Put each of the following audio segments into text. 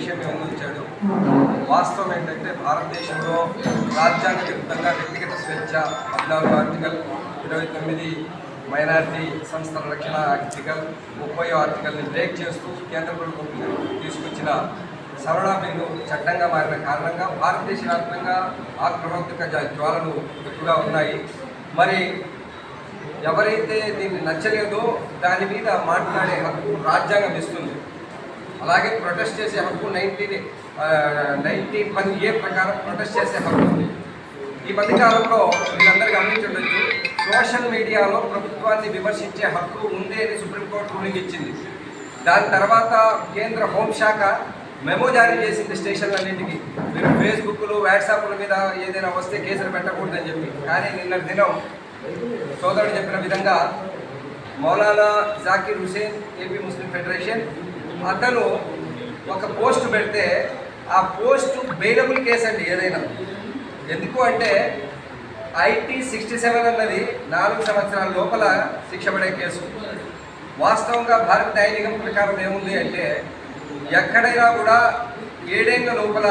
విషయం ముందుంచాడు వాస్తవం ఏంటంటే భారతదేశంలో రాజ్యాంగ విరుద్ధంగా వ్యక్తిగత స్వేచ్ఛ పద్నాలుగు ఆర్టికల్ ఇరవై తొమ్మిది మైనారిటీ సంస్థల రక్షణ ఆర్టికల్ ముప్పై ఆర్టికల్ని బ్రేక్ చేస్తూ కేంద్ర ప్రభుత్వం తీసుకొచ్చిన సవరణ బిల్లు చట్టంగా మారిన కారణంగా భారతదేశ వ్యాప్తంగా ఆక్రమోక్తిక జ్వాలలు ఎక్కువగా ఉన్నాయి. మరి ఎవరైతే దీన్ని నచ్చలేదో దాని మీద మాట్లాడే హక్కు రాజ్యాంగం ఇస్తుంది. అలాగే ప్రొటెస్ట్ చేసే హక్కు నైన్టీన్ నైన్టీన్ పది ఏ ప్రకారం ప్రొటెస్ట్ చేసే హక్కు ఉంది. ఈ మధ్యకాలంలో మీరందరూ గమనించుండొచ్చు సోషల్ మీడియాలో ప్రభుత్వాన్ని విమర్శించే హక్కు ఉంది అని సుప్రీంకోర్టు రూలింగ్ ఇచ్చింది. దాని తర్వాత కేంద్ర హోంశాఖ మెమో జారీ చేసింది స్టేషన్లన్నింటికి. మీరు ఫేస్బుక్లు వాట్సాప్ల మీద ఏదైనా వస్తే కేసులు పెట్టకూడదని చెప్పి. కానీ నిన్న దినం సోదరుడు చెప్పిన విధంగా Maulana Zakir Hussain AP Muslim federation అతను ఒక పోస్ట్ పెడితే ఆ పోస్ట్ బెయిలబుల్ కేసు అండి ఏదైనా. ఎందుకు అంటే ఐటీ సిక్స్టీ సెవెన్ అన్నది నాలుగు సంవత్సరాల లోపల శిక్ష పడే కేసు. వాస్తవంగా భారత న్యాయ ప్రకారం ఏముంది అంటే ఎక్కడైనా కూడా ఏడేళ్ళ లోపల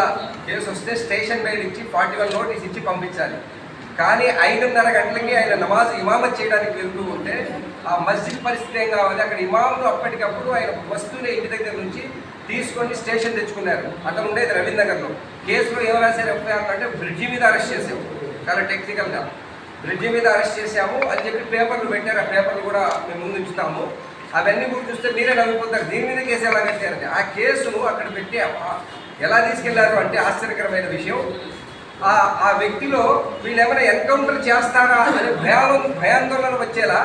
కేసు వస్తే స్టేషన్ బెయిల్ ఇచ్చి ఫార్టీ వన్ నోటీస్ ఇచ్చి పంపించాలి. కానీ ఐదున్నర గంటలకి ఆయన నమాజ్ ఇమామత్ చేయడానికి వెళ్తూ ఉంటే ఆ మస్జిద్ పరిస్థితి ఏం కావాలి? అక్కడ ఇమాములు అప్పటికప్పుడు ఆయన వస్తూనే ఇంటి దగ్గర నుంచి తీసుకొని స్టేషన్ తెచ్చుకున్నారు. అతను ఉండేది రవీంద్రనగర్లో. కేసులో ఏం రాశారు ఎఫ్ఐఆర్ అంటే బ్రిడ్జి మీద అరెస్ట్ చేసాము చాలా టెక్నికల్గా. బ్రిడ్జి మీద అరెస్ట్ చేశాము అని చెప్పి పేపర్లు పెట్టారు. ఆ పేపర్లు కూడా మేము ముందు ఉంచుతాము. అవన్నీ కూడా చూస్తే మీరే నవ్విపోతారు దీని మీద కేసు ఎలా కట్టారంటే ఆ కేసును అక్కడ పెట్టి ఎలా తీసుకెళ్ళారు? అంటే ఆశ్చర్యకరమైన విషయం. ఆ ఆ వ్యక్తిలో వీళ్ళు ఏమైనా ఎన్కౌంటర్ చేస్తారా అనే భయాలు భయాందోళన వచ్చేలా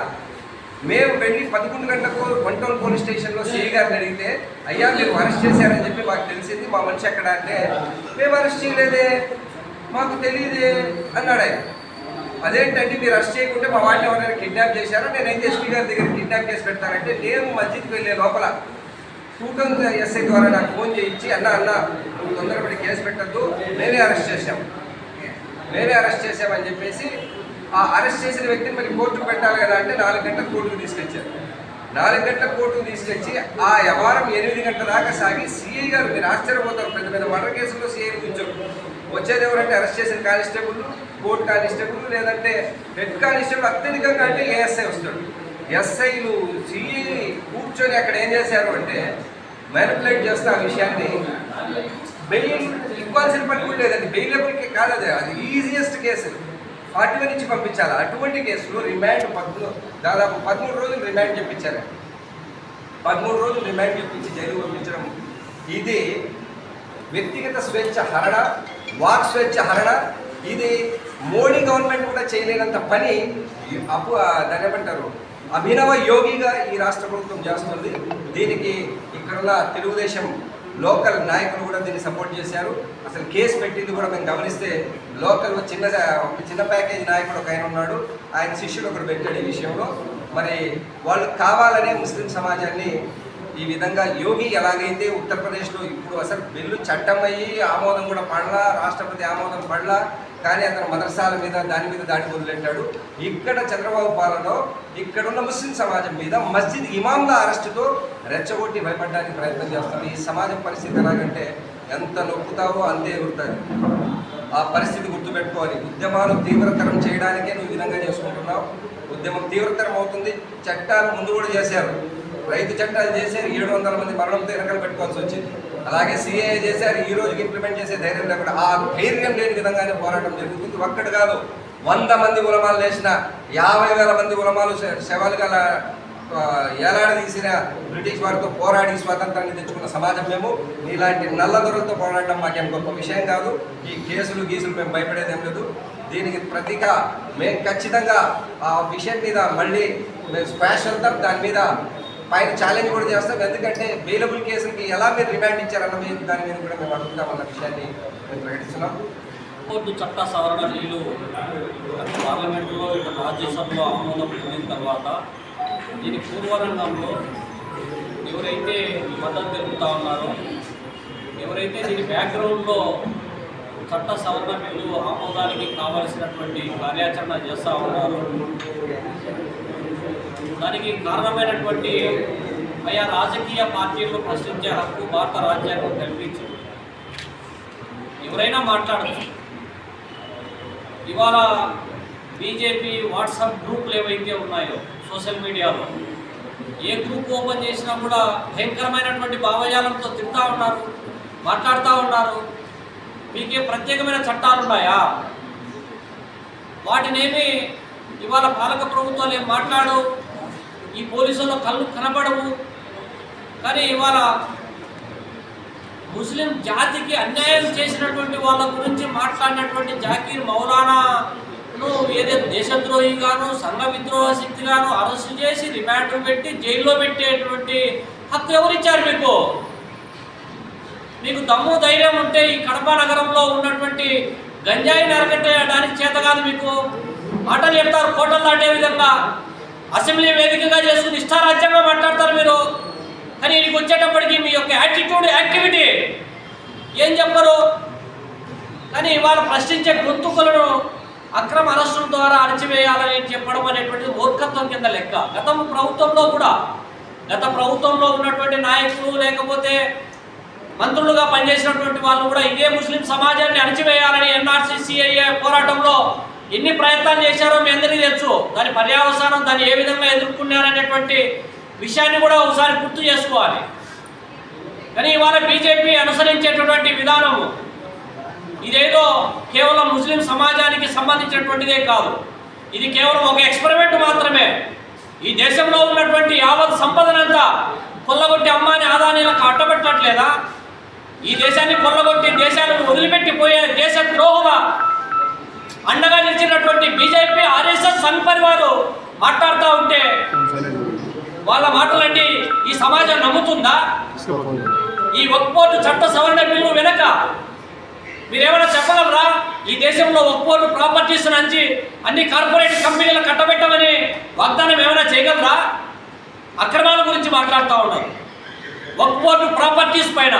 మేము వెళ్ళి పదకొండు గంటలకు వన్ టౌన్ పోలీస్ స్టేషన్లో సిఐ గారిని అడిగితే అయ్యా మీరు అరెస్ట్ చేశారని చెప్పి మాకు తెలిసింది మా మనిషి ఎక్కడ అంటే మేము అరెస్ట్ చేయలేదే మాకు తెలియదే అన్నాడు ఆయన. అదేంటంటే మీరు అరెస్ట్ చేయకుంటే మా వాళ్ళని ఎవరైనా కిడ్నాప్ చేశారో? నేను అయితే ఎస్పీ గారి దగ్గర కిడ్నాప్ చేసి పెడతానంటే నేను మస్జిద్కి వెళ్ళే లోపల టూటన్ ఎస్ఐ ద్వారా నాకు ఫోన్ చేయించి అన్న అన్న నువ్వు తొందరపడి కేసు పెట్టద్దు నేనే అరెస్ట్ చేశాము మేమే అరెస్ట్ చేశామని చెప్పేసి ఆ అరెస్ట్ చేసిన వ్యక్తిని మరి కోర్టుకు పెట్టాలి కదా అంటే నాలుగు గంటల కోర్టుకు తీసుకొచ్చారు. నాలుగు గంటల కోర్టుకు తీసుకొచ్చి ఆ వ్యవహారం ఎనిమిది గంటల దాకా సాగి సిఐ గారు మీరు ఆశ్చర్యపోతారు పెద్ద పెద్ద మర్డర్ కేసుల్లో సిఐని కూర్చోరు. వచ్చేది ఎవరంటే అరెస్ట్ చేసిన కానిస్టేబుల్ కోర్టు కానిస్టేబుల్ లేదంటే హెడ్ కానిస్టేబుల్ అత్యధికంగా అంటే ఏఎస్ఐ వస్తాడు. ఎస్ఐలు సిఐని కూర్చొని అక్కడ ఏం చేశారు అంటే మ్యానిపులేట్ చేస్తే ఆ విషయాన్ని బెయిల్ ఇవ్వాల్సిన పని కూడా లేదండి. బెయిలబుల్కే కాదు అది. అది ఈజియెస్ట్ కేసు ఫార్టీ వన్ నుంచి పంపించాలి. అటువంటి కేసులో రిమాండ్ పద్మూడు దాదాపు పదమూడు రోజులు రిమాండ్ చెప్పించారు. పదమూడు రోజులు రిమాండ్ చెప్పించి జైలు పంపించడం ఇది వ్యక్తిగత స్వేచ్ఛ హరణ వాక్ స్వేచ్ఛ హరణ ఇది మోడీ గవర్నమెంట్ కూడా చేయలేనంత పని అప్పు దాని ఏమంటారు? అభినవ యోగిగా ఈ రాష్ట్ర ప్రభుత్వం చేస్తుంది. దీనికి ఇక్కడున్న తెలుగుదేశం లోకల్ నాయకులు కూడా దీన్ని సపోర్ట్ చేశారు. అసలు కేసు పెట్టింది కూడా మేము గమనిస్తే లోకల్ చిన్న ఒక చిన్న ప్యాకేజ్ నాయకుడు ఒక ఆయన ఉన్నాడు. ఆయన శిష్యుడు ఒకడు పెట్టాడు ఈ విషయంలో. మరి వాళ్ళు కావాలనే ముస్లిం సమాజాన్ని ఈ విధంగా యోగి ఎలాగైతే ఉత్తరప్రదేశ్లో ఇప్పుడు అసలు బిల్లు చట్టం అయ్యి ఆమోదం కూడా పడలా రాష్ట్రపతి ఆమోదం పడలా కానీ అతను మదర్సాల మీద దాని మీద దాడి మొదలెట్టాడు. ఇక్కడ చంద్రబాబు పాలనలో ఇక్కడున్న ముస్లిం సమాజం మీద మస్జిద్ ఇమాంల అరెస్టుతో రెచ్చగొట్టి భయపడడానికి ప్రయత్నం చేస్తాను ఈ సమాజం పరిస్థితి ఎలాగంటే ఎంత నొక్కుతావో అంతే ఎగురుతుంది ఆ పరిస్థితి గుర్తుపెట్టుకోవాలి. ఉద్యమాలు తీవ్రతరం చేయడానికే నువ్వు విధంగా చేసుకుంటున్నావు. ఉద్యమం తీవ్రతరం అవుతుంది. చట్టాలు ముందు కూడా చేశారు. రైతు చట్టాలు చేశారు. ఏడు వందల మంది మరణంతో వెనకలు పెట్టుకోవాల్సి వచ్చింది. అలాగే సీఏ చేశారు ఈ రోజుకి ఇంప్లిమెంట్ చేసే ధైర్యం లేకుండా ఆ ధైర్యం లేని విధంగానే పోరాటం జరుగుతుంది. ఒక్కటి కాదు వంద మంది ఉలమాలు లేచిన యాభై వేల మంది ఉలమాలు శవాలు గల ఆ, ఏలాడదీసిన బ్రిటిష్ వారితో పోరాడి స్వాతంత్రాన్ని తెచ్చుకున్న సమాజం మేము. ఇలాంటి నల్లదొరలతో పోరాడటం మాకేం గొప్ప విషయం కాదు. ఈ కేసులు గీసులు మేము భయపడేదేం లేదు. దీనికి ప్రతీక మేము ఖచ్చితంగా ఆ విషయం మీద మళ్ళీ మేము స్పాష్ వెళ్తాం దాని మీద పైన ఛాలెంజ్ కూడా చేస్తాం. ఎందుకంటే బెయిలబుల్ కేసులకి ఎలా మీరు రిమాండ్ ఇచ్చారన్న మీద దాని మీద కూడా మేము అడుగుతామన్న విషయాన్ని మేము ప్రకటిస్తున్నాం. కోర్టు చట్ట సవరణ బిల్లు పార్లమెంటులో ఇటు రాజ్యసభలో ఆమోదం పొందిన తర్వాత దీని పూర్వరంగంలో ఎవరైతే మద్దతు తెలుపుతా ఉన్నారో ఎవరైతే దీని బ్యాక్గ్రౌండ్లో చట్ట సవరణ బిల్లు ఆమోదానికి కావలసినటువంటి కార్యాచరణ చేస్తూ ఉన్నారు దానికి కారణమైనటువంటి ఆయా రాజకీయ పార్టీలను ప్రశ్నించే హక్కు భారత రాజ్యాంగం కల్పించింది. ఎవరైనా మాట్లాడచ్చు. ఇవాళ బీజేపీ వాట్సాప్ గ్రూపులు ఏవైతే ఉన్నాయో సోషల్ మీడియాలో ఏ గ్రూప్ ఓపెన్ చేసినా కూడా భయంకరమైనటువంటి భావజాలంతో తింటా ఉన్నారు మాట్లాడుతూ ఉన్నారు. మీకే ప్రత్యేకమైన చట్టాలు ఉన్నాయా? వాటినేమి ఇవాళ పాలక ప్రభుత్వాలు ఏం మాట్లాడు ఈ పోలీసుల్లో కళ్ళు కనబడవు. కానీ ఇవాళ ముస్లిం జాతికి అన్యాయం చేసినటువంటి వాళ్ళ గురించి మాట్లాడినటువంటి జాకీర్ మౌలానాను ఏదైతే దేశద్రోహిగాను సంఘ విద్రోహ శక్తిగాను అరెస్టు చేసి రిమాండ్ పెట్టి జైల్లో పెట్టేటువంటి హక్కు ఎవరిచ్చారు మీకు? మీకు దమ్ము ధైర్యం ఉంటే ఈ కడప నగరంలో ఉన్నటువంటి గంజాయి నరకట్టేయడానికి చేత కాదు మీకు. మాటలు చెప్తారు కోటలు దాటే విధంగా. అసెంబ్లీ వేదికగా చేసుకుని ఇష్టారాజ్యంగా మాట్లాడతారు మీరు. కానీ ఇక్కడికి వచ్చేటప్పటికి మీ యొక్క యాటిట్యూడ్ యాక్టివిటీ ఏం చెప్పరు? కానీ ఇవాళ ప్రశ్నించే గొంతుకులను అక్రమ అరెస్టుల ద్వారా అణచివేయాలని చెప్పడం అనేటువంటిది మూర్ఖత్వం కింద లెక్క. గత ప్రభుత్వంలో కూడా గత ప్రభుత్వంలో ఉన్నటువంటి నాయకులు లేకపోతే మంత్రులుగా పనిచేసినటువంటి వాళ్ళు కూడా ఇదే ముస్లిం సమాజాన్ని అణచివేయాలని ఎన్ఆర్సీ సిఐఏ పోరాటంలో ఎన్ని ప్రయత్నాలు చేశారో మీ అందరికీ తెలుసు. దాని పర్యావసానం దాన్ని ఏ విధంగా ఎదుర్కొన్నారనేటువంటి విషయాన్ని కూడా ఒకసారి గుర్తు చేసుకోవాలి. కానీ ఇవాళ బీజేపీ అనుసరించేటటువంటి విధానము ఇదేదో కేవలం ముస్లిం సమాజానికి సంబంధించినటువంటిదే కాదు. ఇది కేవలం ఒక ఎక్స్పెరిమెంట్ మాత్రమే. ఈ దేశంలో ఉన్నటువంటి యావత్ సంపదనంతా కొల్లగొట్టి అమ్మాని ఆదానీలకు అట్టబెట్టట్లేదా ఈ దేశాన్ని కొల్లగొట్టి దేశాలను వదిలిపెట్టిపోయే దేశ ద్రోహుగా అండగా నిలిచినటువంటి బీజేపీ ఆర్ఎస్ఎస్ సంఘ్ పరివారు మాట్లాడుతూ ఉంటే వాళ్ళ మాటలండి ఈ సమాజం నమ్ముతుందా? ఈ ఒక్కోటు చట్ట సవరణ బిల్లు వెనక మీరేమైనా చెప్పగలరా? ఈ దేశంలో ఒక్కోటు ప్రాపర్టీస్ నుంచి అన్ని కార్పొరేట్ కంపెనీలు కట్టబెట్టమని వాగ్దానం ఏమైనా చేయగలరా? అక్రమాల గురించి మాట్లాడుతూ ఉన్నారు. ఒక్కోటు ప్రాపర్టీస్ పైన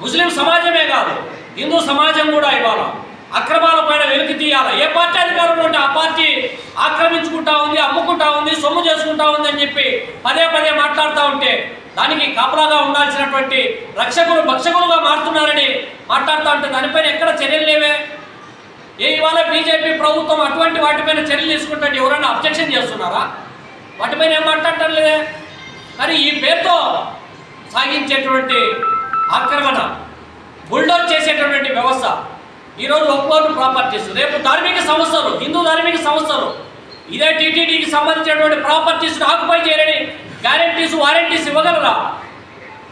ముస్లిం సమాజమే కాదు హిందూ సమాజం కూడా ఇవాళ అక్రమాల పైన వెలికి తీయాలి? ఏ పార్టీ అధికారంలో ఉంటే ఆ పార్టీ ఆక్రమించుకుంటా ఉంది అమ్ముకుంటా ఉంది సొమ్ము చేసుకుంటా ఉంది అని చెప్పి పదే పదే మాట్లాడుతూ ఉంటే దానికి కాపలాగా ఉండాల్సినటువంటి రక్షకులు భక్షకులుగా మారుతున్నారని మాట్లాడుతూ ఉంటే దానిపైన ఎక్కడ చర్యలు లేవే? ఏ ఇవాళ బీజేపీ ప్రభుత్వం అటువంటి వాటిపైన చర్యలు తీసుకుంటే ఎవరైనా అబ్జెక్షన్ చేస్తున్నారా? వాటిపైన ఏం మాట్లాడటం లేదే? కానీ ఈ పేరుతో సాగించేటువంటి ఆక్రమణ బుల్డోజ్ చేసేటటువంటి వ్యవస్థ ఈరోజు ఒక్కోరు ప్రాపర్టీస్ రేపు ధార్మిక సంస్థలు హిందూ ధార్మిక సంస్థలు ఇదే టీటీడీకి సంబంధించినటువంటి ప్రాపర్టీస్ని ఆక్యుపై చేయని గ్యారంటీస్ వారంటీస్ ఇవ్వగలరా?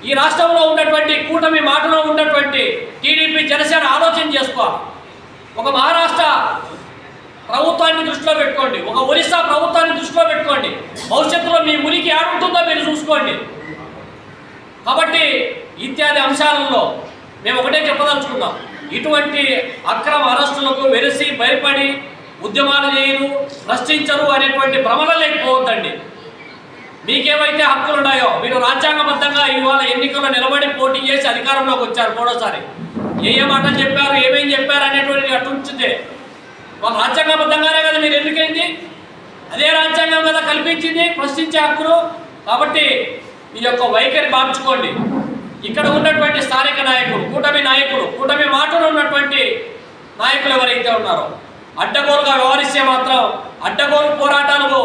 ఈ రాష్ట్రంలో ఉన్నటువంటి కూటమి మాటలో ఉన్నటువంటి టీడీపీ జనసేన ఆలోచన చేసుకోవాలి. ఒక మహారాష్ట్ర ప్రభుత్వాన్ని దృష్టిలో పెట్టుకోండి. ఒక ఒరిస్సా ప్రభుత్వాన్ని దృష్టిలో పెట్టుకోండి. భవిష్యత్తులో మీ ఉనికి ఏడుంటుందో మీరు చూసుకోండి. కాబట్టి ఇత్యాది అంశాలలో మేము ఒకటే చెప్పదలుచుకున్నాం ఇటువంటి అక్రమ అరెస్టులకు వెరిసి భయపడి ఉద్యమాలు చేయరు ప్రశ్నించరు అనేటువంటి భ్రమణ లేకపోవద్దండి మీకేవైతే హక్కులు ఉన్నాయో మీరు రాజ్యాంగబద్ధంగా ఇవాళ ఎన్నికల్లో నిలబడి పోటీ చేసి అధికారంలోకి వచ్చారు మూడోసారి. ఏ ఏ మాటలు చెప్పారు ఏమేమి చెప్పారు అనేటువంటి అటు ఉంచితే వాళ్ళు రాజ్యాంగబద్ధంగానే కదా మీరు ఎన్నికైంది? అదే రాజ్యాంగం కదా కల్పించింది ప్రశ్నించే హక్కులు. కాబట్టి మీ యొక్క వైఖరి మార్చుకోండి. ఇక్కడ ఉన్నటువంటి స్థానిక నాయకులు కూటమి నాయకులు కూటమి మాటలు ఉన్నటువంటి నాయకులు ఎవరైతే ఉన్నారో అడ్డగోలుగా వ్యవహరిస్తే మాత్రం అడ్డగోలు పోరాటాలకు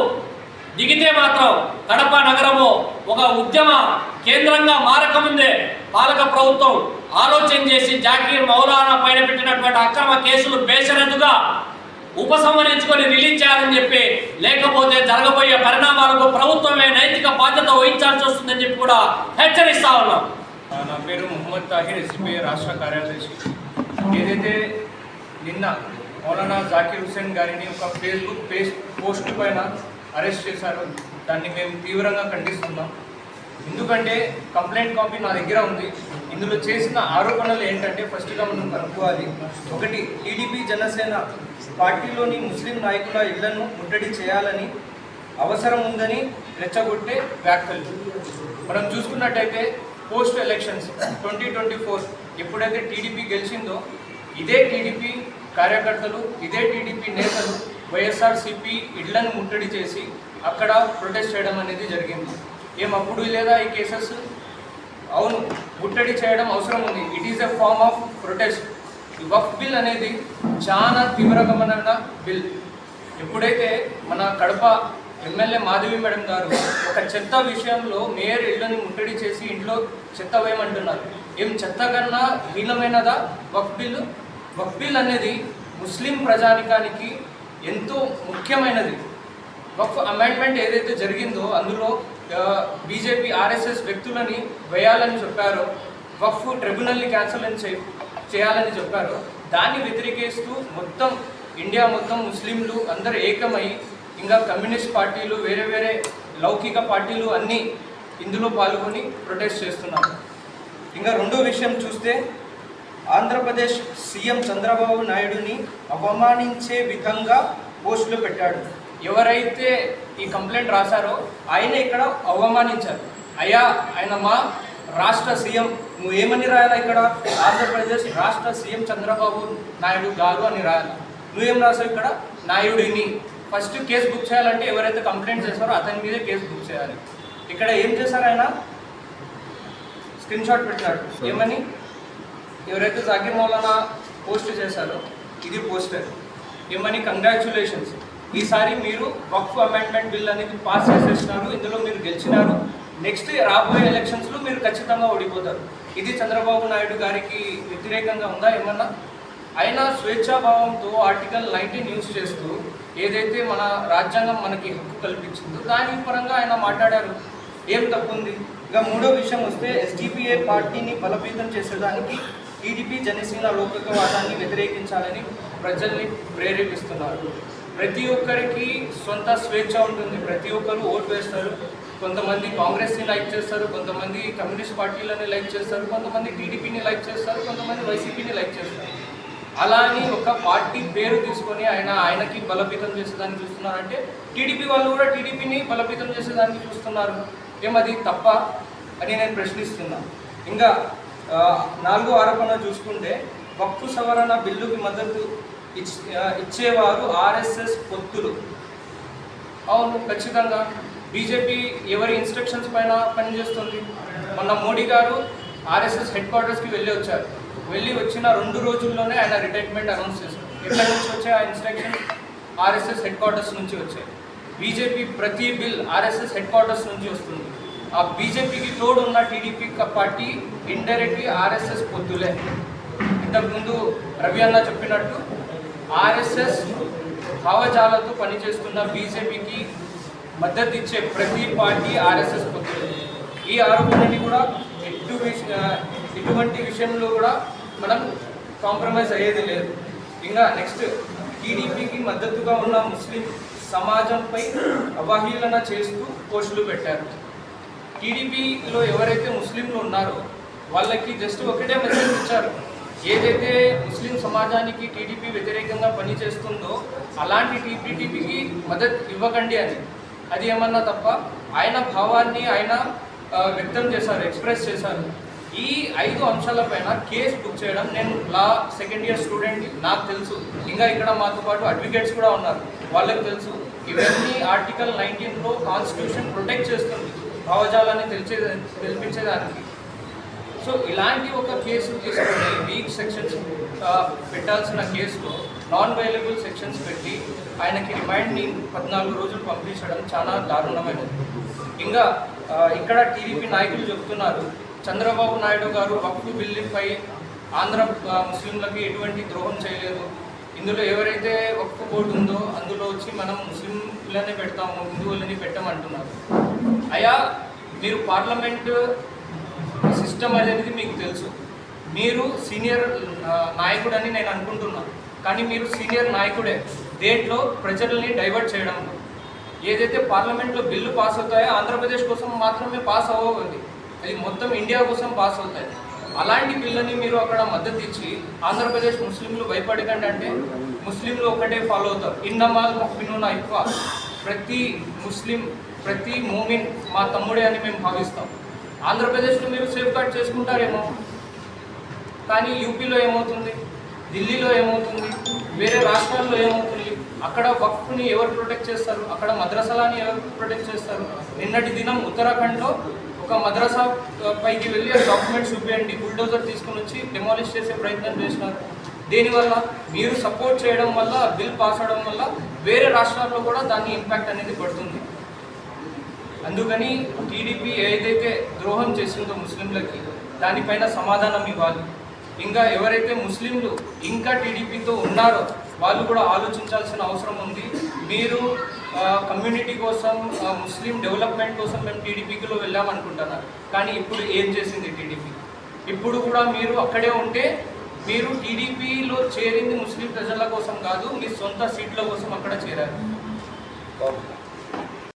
దిగితే మాత్రం కడప నగరము ఒక ఉద్యమ కేంద్రంగా మారకముందే పాలక ప్రభుత్వం ఆలోచన చేసి జాకీర్ మౌలానా పైన పెట్టినటువంటి అక్రమ కేసులు బేషరతుగా ఉపసంహరించుకొని రిలీజ్ చేయాలని చెప్పి లేకపోతే జరగబోయే పరిణామాలకు ప్రభుత్వమే నైతిక బాధ్యత వహించాల్సి వస్తుందని చెప్పి కూడా హెచ్చరిస్తా ఉన్నాం. నా పేరు మొహమ్మద్ తాహిర్ ఎస్పీ రాష్ట్ర కార్యదర్శి. ఏదైతే నిన్న మౌలానా జాకీర్ హుసేన్ గారిని ఒక ఫేస్బుక్ పేజ్ పోస్ట్ పైన అరెస్ట్ చేశారో దాన్ని మేము తీవ్రంగా ఖండిస్తున్నాం. ఎందుకంటే కంప్లైంట్ కాపీ నా దగ్గర ఉంది. ఇందులో చేసిన ఆరోపణలు ఏంటంటే ఫస్ట్గా మనం కనుక్కోవాలి. ఒకటి టీడీపీ జనసేన పార్టీలోని ముస్లిం నాయకుల ఇళ్ళను ముట్టడి చేయాలని అవసరం ఉందని రెచ్చగొట్టే వ్యాఖ్యలు. మనం చూసుకున్నట్టయితే post elections twenty twenty four ఎప్పుడైతే టీడీపీ గెలిచిందో ఇదే టీడీపీ కార్యకర్తలు ఇదే టీడీపీ నేతలు వైఎస్ఆర్సీపీ ఇళ్ళను ముట్టడి చేసి అక్కడ ప్రొటెస్ట్ చేయడం అనేది జరిగింది. ఏం అప్పుడు లేదా ఈ కేసెస్? అవును ముట్టడి చేయడం అవసరం ఉంది. It is a form of protest ఈ వక్ బిల్ అనేది చాలా తీవ్రమైన బిల్ ఎప్పుడైతే మన కడప ఎమ్మెల్యే మాధవి మేడం గారు ఒక చెత్త విషయంలో మేయర్ ఇళ్ళని ముట్టడి చేసి ఇంట్లో చెత్త వేయమంటున్నారు. ఏం చెత్త కన్నా హీనమైనదా వఫ్ బిల్ వఫ్ బిల్ అనేది ముస్లిం ప్రజానికానికి ఎంతో ముఖ్యమైనది. వక్ఫ్ అమెండ్మెంట్ ఏదైతే జరిగిందో అందులో బీజేపీ ఆర్ఎస్ఎస్ వ్యక్తులని వేయాలని చెప్పారో. వక్ఫ్ ట్రిబ్యునల్ని క్యాన్సిల్ అని చే- చేయాలని చెప్పారో. దాన్ని వ్యతిరేకిస్తూ మొత్తం ఇండియా మొత్తం ముస్లింలు అందరూ ఏకమై ఇంకా కమ్యూనిస్ట్ పార్టీలు వేరే వేరే లౌకిక పార్టీలు అన్నీ ఇందులో పాల్గొని ప్రొటెస్ట్ చేస్తున్నారు. ఇంకా రెండో విషయం చూస్తే ఆంధ్రప్రదేశ్ సీఎం చంద్రబాబు నాయుడుని అవమానించే విధంగా పోస్టులు పెట్టాడు. ఎవరైతే ఈ కంప్లైంట్ రాశారో ఆయన ఇక్కడ అవమానించారు. అయ్యా ఆయన మా రాష్ట్ర సీఎం నువ్వు ఏమని రాయాలా ఇక్కడ? ఆంధ్రప్రదేశ్ రాష్ట్ర సీఎం చంద్రబాబు నాయుడు గారు అని రాయాలి. నువ్వేం రాసావు ఇక్కడ? నాయుడిని. ఫస్ట్ కేసు బుక్ చేయాలంటే ఎవరైతే కంప్లైంట్ చేశారో అతని మీదే కేసు బుక్ చేయాలి. ఇక్కడ ఏం చేశారు ఆయన? స్క్రీన్ షాట్ పెట్టినాడు. ఏమని? ఎవరైతే జాకిర్ మౌలానా పోస్ట్ చేశారో ఇది పోస్టర్ ఏమని? కంగ్రాచులేషన్స్ ఈసారి మీరు వక్ఫ్ అమెండ్మెంట్ బిల్ అనేది పాస్ చేసేసినారు ఇందులో మీరు గెలిచినారు. నెక్స్ట్ రాబోయే ఎలక్షన్స్లో మీరు ఖచ్చితంగా ఓడిపోతారు. ఇది చంద్రబాబు నాయుడు గారికి వ్యతిరేకంగా ఉందా? ఏమన్నా? ఆయన స్వేచ్ఛాభావంతో ఆర్టికల్ నైన్టీన్ యూజ్ చేస్తూ ఏదైతే మన రాజ్యాంగం మనకి హక్కు కల్పించిందో దాని పరంగా ఆయన మాట్లాడారు. ఏం తప్పుంది? ఇక మూడో విషయం వస్తే ఎస్డిపిఏ పార్టీని బలోపేతం చేసేదానికి టీడీపీ జనసేన లోకవాదాన్ని వ్యతిరేకించాలని ప్రజల్ని ప్రేరేపిస్తున్నారు. ప్రతి ఒక్కరికి సొంత స్వేచ్ఛ ఉంటుంది. ప్రతి ఒక్కరు ఓటు వేస్తారు. కొంతమంది కాంగ్రెస్ని లైక్ చేస్తారు. కొంతమంది కమ్యూనిస్ట్ పార్టీలని లైక్ చేస్తారు. కొంతమంది టీడీపీని లైక్ చేస్తారు. కొంతమంది వైసీపీని లైక్ చేస్తారు. అలా అని ఒక పార్టీ పేరు తీసుకొని ఆయన ఆయనకి బలోపేతం చేసేదాన్ని చూస్తున్నారంటే టీడీపీ వాళ్ళు కూడా టీడీపీని బలోపేతం చేసేదానికి చూస్తున్నారు. ఏమది తప్ప అని నేను ప్రశ్నిస్తున్నా. ఇంకా నాలుగో ఆరోపణ చూసుకుంటే వక్ఫు సవరణ బిల్లుకి మద్దతు ఇచ్చేవారు ఆర్ఎస్ఎస్ పొత్తులు. అవును ఖచ్చితంగా. బీజేపీ ఎవరి ఇన్స్ట్రక్షన్స్ పైన పనిచేస్తుంది? మొన్న మోడీ గారు ఆర్ఎస్ఎస్ హెడ్ క్వార్టర్స్కి వెళ్ళి వచ్చారు. వెళ్ళి వచ్చిన రెండు రోజుల్లోనే ఆయన రిటైర్మెంట్ అనౌన్స్ చేశారు. ఎక్కడి నుంచి వచ్చాయి ఆ ఇన్స్ట్రక్షన్ ఆర్ఎస్ఎస్ హెడ్ క్వార్టర్స్ నుంచి వచ్చాయి. బీజేపీ ప్రతి బిల్ ఆర్ఎస్ఎస్ హెడ్ క్వార్టర్స్ నుంచి వస్తుంది. ఆ బీజేపీకి తోడు ఉన్న T D P party indirectly R S S పొత్తులే ఇంతకుముందు రవి అన్న చెప్పినట్టు ఆర్ఎస్ఎస్ భావజాలతో పనిచేస్తున్న బీజేపీకి మద్దతు ఇచ్చే ప్రతి పార్టీ ఆర్ఎస్ఎస్ పొత్తులే ఈ ఆరోపణని కూడా ఎటు ఎటువంటి విషయంలో కూడా మనం కాంప్రమైజ్ అయ్యేది లేదు. ఇంకా నెక్స్ట్ టీడీపీకి మద్దతుగా ఉన్న ముస్లిం సమాజంపై అవహేళన చేస్తూ పోస్టులు పెట్టారు. టీడీపీలో ఎవరైతే ముస్లింలు ఉన్నారో వాళ్ళకి జస్ట్ ఒకటే మెసేజ్ ఇచ్చారు. ఏదైతే ముస్లిం సమాజానికి టీడీపీ వ్యతిరేకంగా పనిచేస్తుందో అలాంటి టీడీపీకి మద్దతు ఇవ్వకండి అని. అది ఏమన్నా తప్ప ఆయన భావాన్ని ఆయన వ్యక్తం చేశారు ఎక్స్ప్రెస్ చేశారు. ఈ ఐదు అంశాలపైన కేసు బుక్ చేయడం నేను లా సెకండ్ ఇయర్ స్టూడెంట్ నాకు తెలుసు. ఇంకా ఇక్కడ మాతో పాటు అడ్వకేట్స్ కూడా ఉన్నారు. వాళ్ళకి తెలుసు. ఇవన్నీ ఆర్టికల్ నైన్టీన్లో కాన్స్టిట్యూషన్ ప్రొటెక్ట్ చేస్తుంది. భావజాలాన్ని తెలిసే తెలిపించేదానికి. సో ఇలాంటి ఒక కేసు తీసుకొని వీక్ సెక్షన్స్ పెట్టాల్సిన కేసులో నాన్ వైలబుల్ సెక్షన్స్ పెట్టి ఆయనకి రిమైండ్ని పద్నాలుగు రోజులు పంపించడం చాలా దారుణమైనది. ఇంకా ఇక్కడ టీడీపీ నాయకులు చెప్తున్నారు చంద్రబాబు నాయుడు గారు వక్ఫ్ బిల్లుపై ఆంధ్ర ముస్లింలకి ఎటువంటి ద్రోహం చేయలేదు. ఇందులో ఎవరైతే వక్ఫ్ బోర్డు ఉందో అందులో వచ్చి మనం ముస్లింలనే పెడతాము హిందువులని పెట్టమంటున్నారు. అయ్యా మీరు పార్లమెంటు సిస్టమ్ అనేది మీకు తెలుసు. మీరు సీనియర్ నాయకుడని నేను అనుకుంటున్నాను కానీ మీరు సీనియర్ నాయకుడే. దేంట్లో ప్రజల్ని డైవర్ట్ చేయడంలో ఏదైతే పార్లమెంట్లో బిల్లు పాస్ అవుతాయో ఆంధ్రప్రదేశ్ కోసం మాత్రమే పాస్ అవ్వదు అది మొత్తం ఇండియా కోసం పాస్ అవుతాయి. అలాంటి బిల్లుని మీరు అక్కడ మద్దతు ఇచ్చి ఆంధ్రప్రదేశ్ ముస్లింలు భయపడకండి అంటే ముస్లింలు ఒకటే ఫాలో అవుతారు. ఇన్నమాల్ మొహ్మినున ఎక్కువ ప్రతి ముస్లిం ప్రతి మూమిన్ మా తమ్ముడే అని మేము భావిస్తాం. ఆంధ్రప్రదేశ్లో మీరు సేఫ్ గార్డ్ చేసుకుంటారేమో. కానీ యూపీలో ఏమవుతుంది? ఢిల్లీలో ఏమవుతుంది? వేరే రాష్ట్రాల్లో ఏమవుతుంది? అక్కడ వక్ఫ్ని ఎవరు ప్రొటెక్ట్ చేస్తారు? అక్కడ మద్రసాలని ఎవరు ప్రొటెక్ట్ చేస్తారు? నిన్నటి దినం ఉత్తరాఖండ్లో ఒక మద్రాసా పైకి వెళ్ళి ఆ డాక్యుమెంట్స్ చూపించండి బుల్డోజర్ తీసుకుని వచ్చి డెమాలిష్ చేసే ప్రయత్నం చేసినారు. దీనివల్ల మీరు సపోర్ట్ చేయడం వల్ల బిల్ పాస్ అవడం వల్ల వేరే రాష్ట్రాల్లో కూడా దాన్ని ఇంపాక్ట్ అనేది పడుతుంది. అందుకని టీడీపీ ఏదైతే ద్రోహం చేసిందో ముస్లింలకి దానిపైన సమాధానం ఇవ్వాలి. ఇంకా ఎవరైతే ముస్లింలు ఇంకా టీడీపీతో ఉన్నారో వాళ్ళు కూడా ఆలోచించాల్సిన అవసరం ఉంది. మీరు కమ్యూనిటీ కోసం ముస్లిం డెవలప్మెంట్ కోసం మేము టీడీపీకిలో వెళ్ళామనుకుంటున్నారు కానీ ఇప్పుడు ఏం చేసింది టీడీపీ ఇప్పుడు కూడా మీరు అక్కడే ఉంటే మీరు టీడీపీలో చేరింది ముస్లిం ప్రజల కోసం కాదు మీ సొంత సీట్ల కోసం అక్కడ చేరారు.